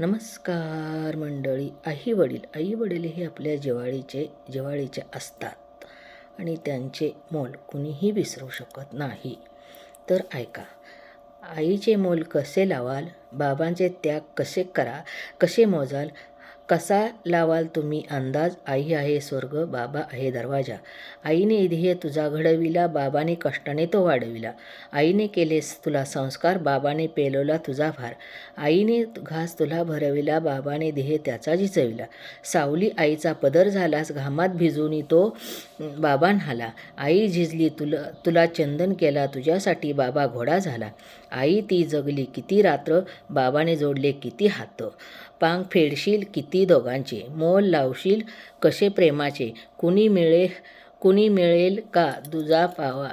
नमस्कार मंडळी. आई वडील. आई वडील हे आपल्या जिवाळीचे जिवाळीचे असतात आणि त्यांचे मोल कुणीही विसरू शकत नाही. तर ऐका आईचे मोल कसे लावाल? बाबांचे त्याग कसे करा? कसे मोजाल? कसा लावाल तुम्ही अंदाज? आई आहे स्वर्ग बाबा आहे दरवाजा. आईने ध्येय तुझा घडविला बाबाने कष्टाने तो वाढविला. आईने केलेस तुला संस्कार बाबाने पेलवला तुझा भार. आईने घास तुला भरविला बाबाने ध्येय त्याचा जिचविला. सावली आईचा पदर झालास घामात भिजून तो बाबा न्हाला आई झिजली तुला तुला चंदन केला तुझ्यासाठी बाबा घोडा झाला. आई ती जगली किती रात्र बाबाने जोडले किती हात. पांग फेडशील किती दोघांचे. मोल लावशील कसे प्रेमाचे? कुणी मिळे कुणी मिळेल का तुझा पावा?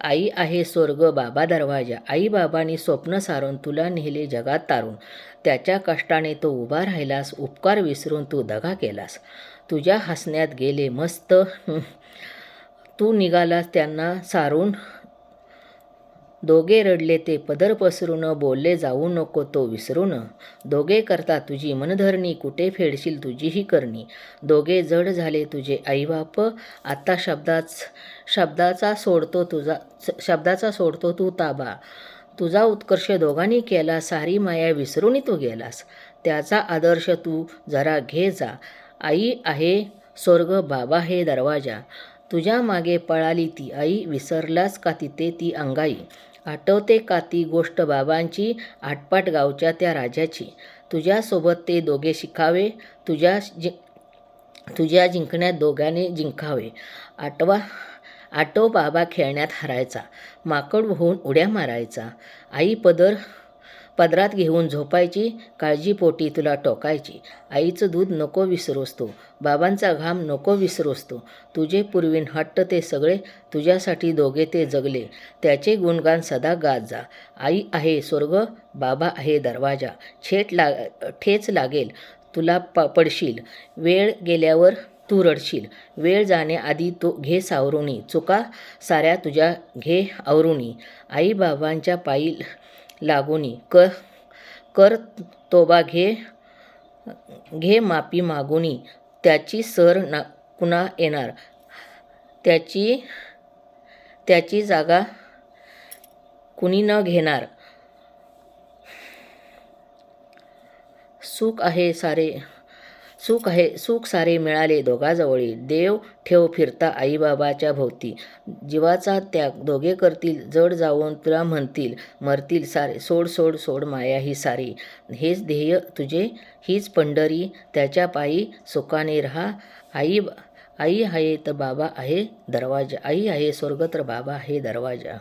आई आहे स्वर्ग बाबा दरवाजा. आई बाबांनी स्वप्न सारून तुला नेले जगात तारून. त्याच्या कष्टाने तो उभा राहिलास उपकार विसरून तू दगा केलास. तुझ्या हसण्यात गेले मस्त. तू निघालास त्यांना सारून. दोघे रडले ते पदर पसरून बोलले जाऊ नको तो विसरून. दोघे करता तुझी मनधरणी कुठे फेडशील तुझीही करणी. दोघे जड झाले तुझे आईबाप. आत्ता शब्दाच शब्दाचा सोडतो तुझा शब्दाचा सोडतो तू ताबा. तुझा उत्कर्ष दोघांनी केला सारी माया विसरून तू गेलास. त्याचा आदर्श तू जरा घे जा. आई आहे स्वर्ग बाबा हे दरवाजा. तुझ्या मागे पळाली ती आई विसरलास का तिथे ती अंगाई? आठवते का ती गोष्ट बाबांची आटपाट गावच्या त्या राजाची? तुझ्यासोबत ते दोघे शिकावे तुझ्या जि तुझ्या जिंकण्यात दोघांनी जिंकावे. आठवा आटो बाबा खेळण्यात हरायचा माकड होऊन उड्या मारायचा. आई पदर पदरात घेऊन झोपायची काळजीपोटी तुला टोकायची. आईचं दूध नको विसरोस तू बाबांचा घाम नको विसरोस तू तुझे पूर्वीन हट्ट ते सगळे तुझ्यासाठी दोघे ते जगले. त्याचे गुणगान सदा गात जा. आई आहे स्वर्ग बाबा आहे दरवाजा. छेट ला ठेच लागेल तुला प पडशील. वेळ गेल्यावर तू रडशील. वेळ जाण्याआधी तो घे सावरुणी. चुका साऱ्या तुझ्या घे आवरुणी. आई बाबांच्या पायी लागुनी कर कर तोबा घे घे मापी मागुनी त्याची सर ना कुणा येणार? त्याची त्याची जागा कुणी न घेणार? सुख आहे सारे. सुख आहे सुख सारे मिळाले दोघाजवळी. देव ठेव फिरता आईबाबाच्या भोवती. जीवाचा त्याग दोघे करतील जड जाऊन तुला म्हणतील मरतील सारे. सोड सोड सोड माया ही सारी. हेच ध्येय तुझे हीच पंढरी. त्याच्या पायी सुखाने राहा. आई आई आहे तर बाबा आहे दरवाजा. आई आहे स्वर्ग तर बाबा आहे दरवाजा.